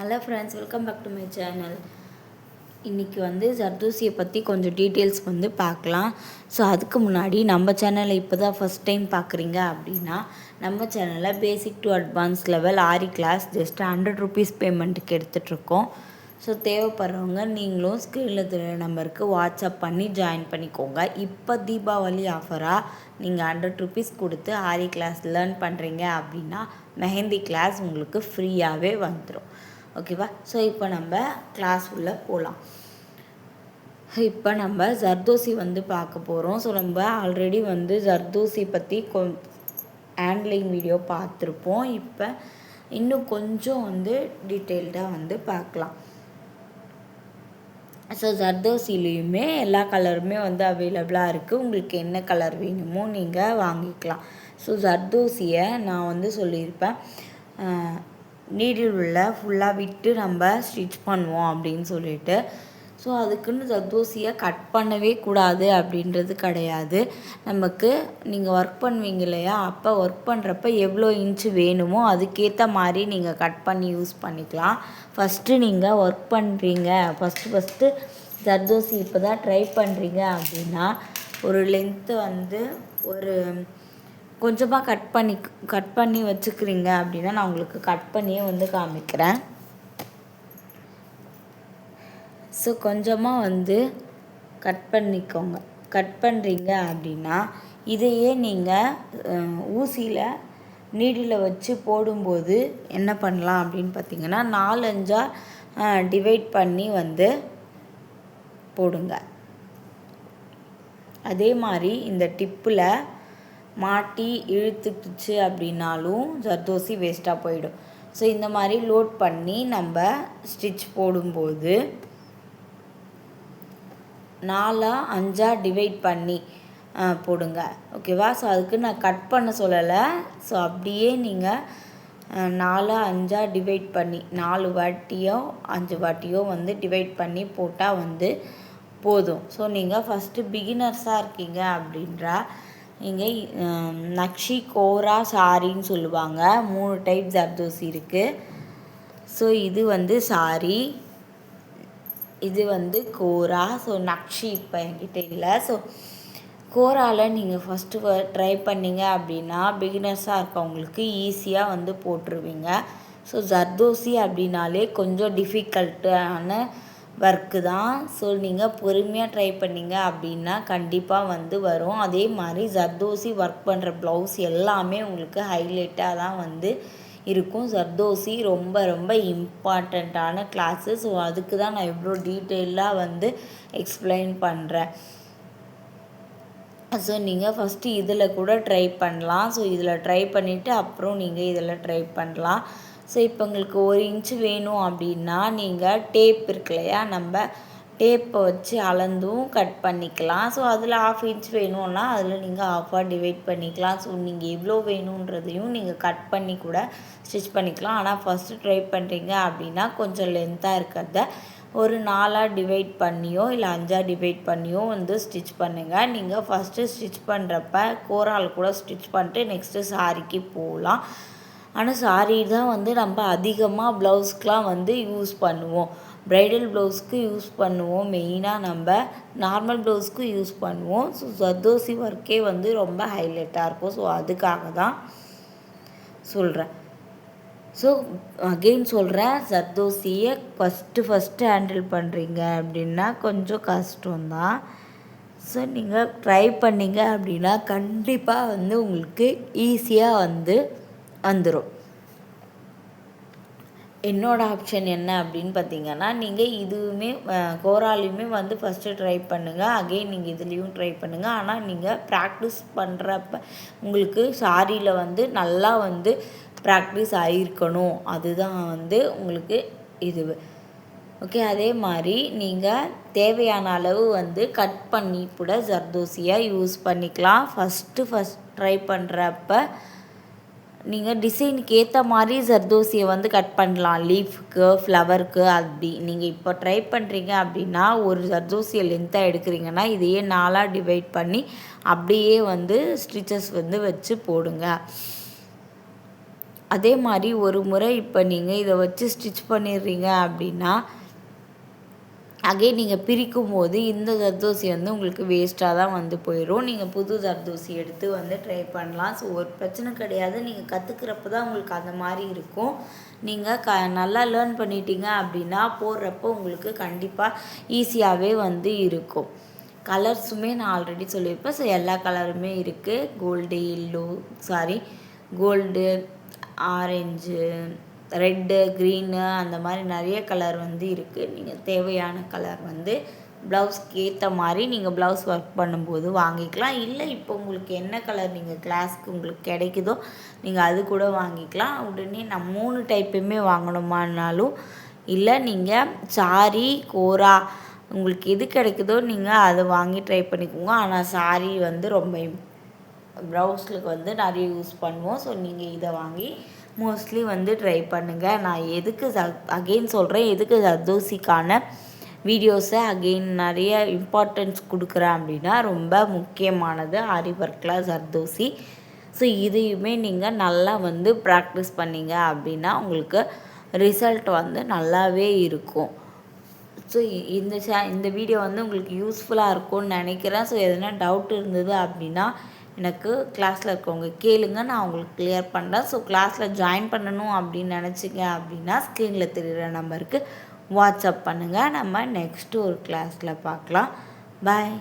Hello friends welcome back to my channel இன்றைக்கி வந்து ஜர்தோசியை பற்றி கொஞ்சம் டீட்டெயில்ஸ் வந்து பார்க்கலாம். ஸோ அதுக்கு முன்னாடி நம்ம சேனலை இப்போ தான் ஃபஸ்ட் டைம் பார்க்குறீங்க அப்படின்னா நம்ம சேனலில் basic to advance level aari class just hundred rupees பேமெண்ட்டுக்கு எடுத்துகிட்ருக்கோம் ஸோ தேவைப்படுறவங்க நீங்களும் ஸ்க்ரீனில் தெரிய நம்பருக்கு வாட்ஸ்அப் பண்ணி ஜாயின் பண்ணிக்கோங்க. இப்போ தீபாவளி ஆஃபராக நீங்கள் ஹண்ட்ரட் ருபீஸ் கொடுத்து ஆரி கிளாஸ் லேர்ன் பண்ணுறீங்க அப்படின்னா மெஹந்தி கிளாஸ் உங்களுக்கு ஃப்ரீயாகவே வந்துடும் ஓகேவா ஸோ இப்போ நம்ம கிளாஸ் உள்ளே போகலாம் இப்போ நம்ம ஜர்தோசி வந்து பார்க்க போகிறோம் ஸோ நம்ம ஆல்ரெடி வந்து ஜர்தோசி பற்றி கொ ஹேண்ட்லிங் வீடியோ பார்த்துருப்போம். இப்போ இன்னும் கொஞ்சம் வந்து டீட்டெயில்டாக வந்து பார்க்கலாம். ஸோ ஜர்தோசிலையுமே எல்லா கலருமே வந்து அவைலபிளாக இருக்குது உங்களுக்கு என்ன கலர் வேணுமோ நீங்கள் வாங்கிக்கலாம். ஸோ ஜர்தோசியை நான் வந்து சொல்லியிருப்பேன். நீடில் உள்ள ஃபுல்லாக விட்டு நம்ம ஸ்டிச் பண்ணுவோம் அப்படின்னு சொல்லிட்டு. ஸோ அதுக்குன்னு ஜர்தோசியை கட் பண்ணவே கூடாது அப்படின்றது கிடையாது. நமக்கு நீங்கள் ஒர்க் பண்ணுவீங்க இல்லையா? அப்போ ஒர்க் பண்ணுறப்ப எவ்வளோ இன்ச்சு வேணுமோ அதுக்கேற்ற மாதிரி நீங்கள் கட் பண்ணி யூஸ் பண்ணிக்கலாம். ஃபஸ்ட்டு நீங்கள் ஒர்க் பண்ணுறீங்க ஃபஸ்ட்டு ஃபஸ்ட்டு ஜர்தோசி இப்போ தான் ட்ரை பண்ணுறீங்க அப்படின்னா ஒரு லென்த்து வந்து ஒரு கொஞ்சமாக கட் பண்ணி கட் பண்ணி வச்சுக்கிறீங்க அப்படின்னா நான் உங்களுக்கு கட் பண்ணியே வந்து காமிக்கிறேன். ஸோ கொஞ்சமாக வந்து கட் பண்ணிக்கோங்க. கட் பண்ணுறீங்க அப்படின்னா இதையே நீங்கள் ஊசியில் நீடியில் வச்சு போடும்போது என்ன பண்ணலாம் அப்படின்னு பார்த்தீங்கன்னா நாலஞ்சாக டிவைட் பண்ணி வந்து போடுங்க. அதே மாதிரி இந்த டிப்பில் மாட்டி இழுத்துக்கிச்சு அப்படின்னாலும் ஜர்தோசி வேஸ்ட்டாக போயிடும். ஸோ இந்த மாதிரி லோட் பண்ணி நம்ம ஸ்டிச் போடும்போது நாலாக அஞ்சாக டிவைட் பண்ணி போடுங்க. ஓகேவா ஸோ அதுக்கு நான் கட் பண்ண சொல்லலை. ஸோ அப்படியே நீங்கள் நாலு அஞ்சாக டிவைட் பண்ணி நாலு வாட்டியோ அஞ்சு வாட்டியோ வந்து டிவைட் பண்ணி போட்டால் வந்து போதும். ஸோ நீங்கள் ஃபஸ்ட்டு பிகினர்ஸாக இருக்கீங்க அப்படின்றா இங்கே நக்ஷி கோரா சாரின்னு சொல்லுவாங்க. மூணு டைப் ஜர்தோசி இருக்குது ஸோ இது வந்து சாரி இது வந்து கோரா. ஸோ நக்ஷி இப்போ என்கிட்ட இல்லை. ஸோ கோராவில் நீங்கள் ஃபஸ்ட்டு ட்ரை பண்ணிங்க அப்படின்னா பிகினர்ஸாக இருக்கவங்களுக்கு ஈஸியாக வந்து போட்டுருவீங்க. ஸோ ஜர்தோசி அப்படின்னாலே கொஞ்சம் டிஃபிகல்ட்டான ஒர்க்கு தான். ஸோ நீங்கள் பொறுமையாக ட்ரை பண்ணிங்க அப்படின்னா கண்டிப்பாக வந்து வரும். அதே மாதிரி ஜர்தோசி ஒர்க் பண்ணுற ப்ளவுஸ் எல்லாமே உங்களுக்கு ஹைலைட்டாக தான் வந்து இருக்கும். ஜர்தோசி ரொம்ப ரொம்ப இம்பார்ட்டண்ட்டான கிளாஸு ஸோ அதுக்கு தான் நான் இவ்வளோ டீட்டெயிலாக வந்து எக்ஸ்பிளைன் பண்ணுறேன் ஸோ நீங்கள் ஃபஸ்ட்டு இதில் கூட ட்ரை பண்ணலாம். ஸோ இதில் ட்ரை பண்ணிவிட்டு அப்புறம் நீங்கள் இதில் ட்ரை பண்ணலாம். ஸோ இப்போ உங்களுக்கு ஒரு இன்ச்சு வேணும் அப்படின்னா நீங்கள் டேப் இருக்கு இல்லையா? நம்ம டேப்பை வச்சு அளந்தும் கட் பண்ணிக்கலாம். ஸோ அதில் ஆஃப் இன்ச் வேணும்னா அதில் நீங்கள் ஆஃபாக டிவைட் பண்ணிக்கலாம். ஸோ நீங்கள் எவ்வளோ வேணுன்றதையும் நீங்கள் கட் பண்ணி கூட ஸ்டிச் பண்ணிக்கலாம். ஆனால் ஃபஸ்ட்டு ட்ரை பண்ணுறீங்க அப்படின்னா கொஞ்சம் லென்த்தாக இருக்கிறத ஒரு நாலாக டிவைட் பண்ணியோ இல்லை அஞ்சாக டிவைட் பண்ணியோ வந்து ஸ்டிச் பண்ணுங்கள் நீங்கள் ஃபஸ்ட்டு ஸ்டிச் பண்ணுறப்ப கோரால் கூட ஸ்டிச் பண்ணிட்டு நெக்ஸ்ட்டு சாரிக்கு போகலாம். ஆனால் சாரீ தான் வந்து நம்ம அதிகமாக ப்ளவுஸ்க்கெலாம் வந்து யூஸ் பண்ணுவோம். ப்ரைடல் ப்ளவுஸ்க்கு யூஸ் பண்ணுவோம். மெயினாக நம்ம நார்மல் ப்ளவுஸ்க்கு யூஸ் பண்ணுவோம். ஸோ ஜர்தோசி ஒர்க்கே வந்து ரொம்ப ஹைலைட்டாக இருக்கும் ஸோ அதுக்காக தான் சொல்கிறேன் ஸோ அகெயின் சொல்கிறேன் ஜர்தோசியை ஃபஸ்ட்டு ஃபஸ்ட்டு ஹேண்டில் பண்ணுறீங்க அப்படின்னா கொஞ்சம் கஷ்டம்தான். ஸோ நீங்கள் ட்ரை பண்ணிங்க அப்படின்னா கண்டிப்பாக வந்து உங்களுக்கு ஈஸியாக வந்து வந்துடும் என்னோடய ஆப்ஷன் என்ன அப்படின்னு பார்த்தீங்கன்னா நீங்கள் இதுவுமே கோராலையுமே வந்து ஃபஸ்ட்டு ட்ரை பண்ணுங்கள் அகெயின் நீங்கள் இதுலேயும் ட்ரை பண்ணுங்கள் ஆனால் நீங்கள் ப்ராக்டிஸ் பண்ணுறப்ப உங்களுக்கு சாரியில் வந்து நல்லா வந்து ப்ராக்டிஸ் ஆகிருக்கணும் அதுதான் வந்து உங்களுக்கு இது. ஓகே அதே மாதிரி நீங்கள் தேவையான அளவு வந்து கட் பண்ணி கூட ஜர்தோசியாக யூஸ் பண்ணிக்கலாம். ஃபஸ்ட்டு ஃபஸ்ட் ட்ரை பண்ணுறப்ப நீங்கள் டிசைனுக்கு ஏற்ற மாதிரி ஜர்தோசியை வந்து கட் பண்ணலாம். லீஃப்க்கு ஃப்ளவருக்கு அப்படி. நீங்கள் இப்போ ட்ரை பண்ணுறீங்க அப்படின்னா ஒரு ஜர்தோசியை லென்த்தாக எடுக்கிறீங்கன்னா இதையே நாலாக டிவைட் பண்ணி அப்படியே வந்து ஸ்டிச்சஸ் வந்து வச்சு போடுங்க. அதே மாதிரி ஒரு முறை இப்போ நீங்கள் இதை வச்சு ஸ்டிச் பண்ணிடுறீங்க அப்படின்னா அகைன் நீங்கள் பிரிக்கும் போது இந்த ஜர்தோசி வந்து உங்களுக்கு வேஸ்ட்டாக தான் வந்து போயிடும் நீங்கள் புது ஜர்தோசி எடுத்து வந்து ட்ரை பண்ணலாம். ஸோ ஒரு பிரச்சனை கிடையாது. நீங்கள் கற்றுக்கிறப்ப தான் உங்களுக்கு அந்த மாதிரி இருக்கும். நீங்கள் க நல்லா லேர்ன் பண்ணிட்டீங்க அப்படின்னா போடுறப்போ உங்களுக்கு கண்டிப்பாக ஈஸியாகவே வந்து இருக்கும். கலர்ஸுமே நான் ஆல்ரெடி சொல்லியிருப்பேன். ஸோ எல்லா கலருமே இருக்குது gold yellow sorry gold orange red green அந்த மாதிரி நிறைய கலர் வந்து இருக்குது நீங்கள் தேவையான கலர் வந்து ப்ளவுஸ்க்கு ஏற்ற மாதிரி நீங்கள் ப்ளவுஸ் ஒர்க் பண்ணும்போது வாங்கிக்கலாம். இல்லை இப்போ உங்களுக்கு என்ன கலர் நீங்கள் கிளாஸ்க்கு உங்களுக்கு கிடைக்குதோ நீங்கள் அது கூட வாங்கிக்கலாம். உடனே நான் மூணு டைப்புமே வாங்கணுமானாலும் இல்லை நீங்கள் சாரி கோரா உங்களுக்கு எது கிடைக்குதோ நீங்கள் அதை வாங்கி ட்ரை பண்ணிக்கோங்க. ஆனால் சாரி வந்து ரொம்ப ப்ளவுஸுக்கு வந்து நிறைய யூஸ் பண்ணுவோம். ஸோ நீங்கள் இதை வாங்கி மோஸ்ட்லி வந்து ட்ரை பண்ணுங்கள் நான் எதுக்கு அகெயின் சொல்கிறேன் எதுக்கு ஜர்தோசிக்கான வீடியோஸை அகெயின் நிறைய இம்பார்ட்டன்ஸ் கொடுக்குறேன் அப்படின்னா ரொம்ப முக்கியமானது ஆரி ஒர்க்கில் ஜர்தோசி ஸோ இதையுமே நீங்கள் நல்லா வந்து ப்ராக்டிஸ் பண்ணிங்க அப்படின்னா உங்களுக்கு ரிசல்ட் வந்து நல்லாவே இருக்கும். ஸோ இந்த சே இந்த வீடியோ வந்து உங்களுக்கு யூஸ்ஃபுல்லாக இருக்கும்னு நினைக்கிறேன். ஸோ எதனா டவுட் இருந்தது அப்படின்னா எனக்கு கிளாஸில் இருக்கவங்க கேளுங்க நான் உங்களுக்கு கிளியர் பண்ணுறேன் ஸோ கிளாஸில் ஜாயின் பண்ணணும் அப்படின்னு நினச்சிங்க அப்படின்னா ஸ்க்ரீனில் தெரிகிற நம்பருக்கு வாட்ஸ்அப் பண்ணுங்கள் நம்ம நெக்ஸ்ட்டு ஒரு கிளாஸில் பார்க்கலாம். பாய்